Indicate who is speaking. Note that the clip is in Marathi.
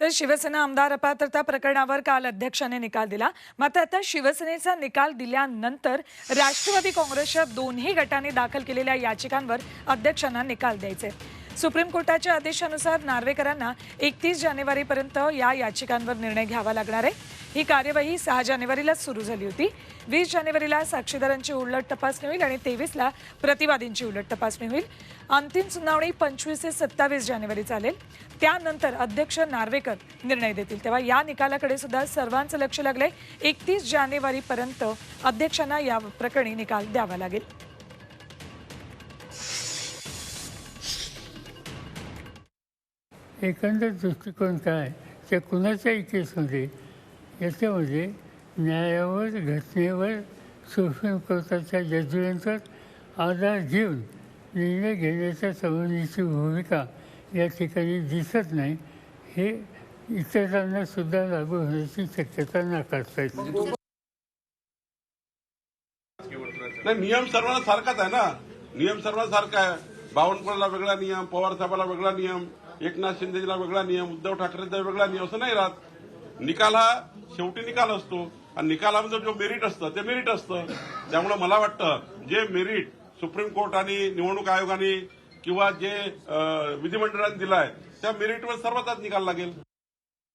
Speaker 1: तर शिवसेना आमदार अपात्रता प्रकरणावर काल अध्यक्षाने निकाल दिला. मात्र आता शिवसेनेचा निकाल दिल्यानंतर राष्ट्रवादी काँग्रेसच्या दोन्ही गटांनी दाखल केलेल्या याचिकांवर अध्यक्षांना निकाल द्यायचे. सुप्रीम कोर्टाच्या आदेशानुसार नार्वेकरांना एकतीस जानेवारीपर्यंत या याचिकांवर निर्णय घ्यावा लागणार आहे. ही कार्यवाही सहा जानेवारीलाच सुरू झाली होती. वीस जानेवारीला साक्षीदारांची उलट तपासणी होईल आणि तेवीसला प्रतिवादींची उलट तपासणी होईल. अंतिम सुनावणी पंचवीस ते सत्तावीस जानेवारी चालेल. त्यानंतर अध्यक्ष नार्वेकर निर्णय देतील. तेव्हा या निकालाकडे सुद्धा सर्वांचं लक्ष लागलंय. एकतीस जानेवारीपर्यंत अध्यक्षांना या प्रकरणी निकाल द्यावा लागेल.
Speaker 2: एकंदर दृष्टिकोन काय? त्या कुणाच्याही केसमध्ये याच्यामध्ये न्यायावर घटनेवर सुप्रीम कोर्टाच्या जजमेंटवर आधार घेऊन निर्णय घेण्याच्या संबंधीची भूमिका या ठिकाणी दिसत नाही. हे इतरांना सुद्धा लागू होण्याची शक्यता नाकारता येते
Speaker 3: नाही. नियम सर्वांना सारखाच आहे ना? नियम सर्वांना सारखा आहे. बावनकुळेला वेगळा नियम पवार साहेबाला वेगळा नियम एकनाथ शिंदेला वेगळा नियम उद्धव ठाकरेचा वेगळा नियम असं नाही राहत. निकाल हा शेवटी निकाल असतो. आणि निकालामध्ये जो मेरिट असतं ते मेरिट असतं. त्यामुळे मला वाटतं जे मेरिट सुप्रीम कोर्ट आणि निवडणूक आयोगाने किंवा जे विधिमंडळाने दिलाय त्या मेरिटवर सर्वच निकाल लागेल.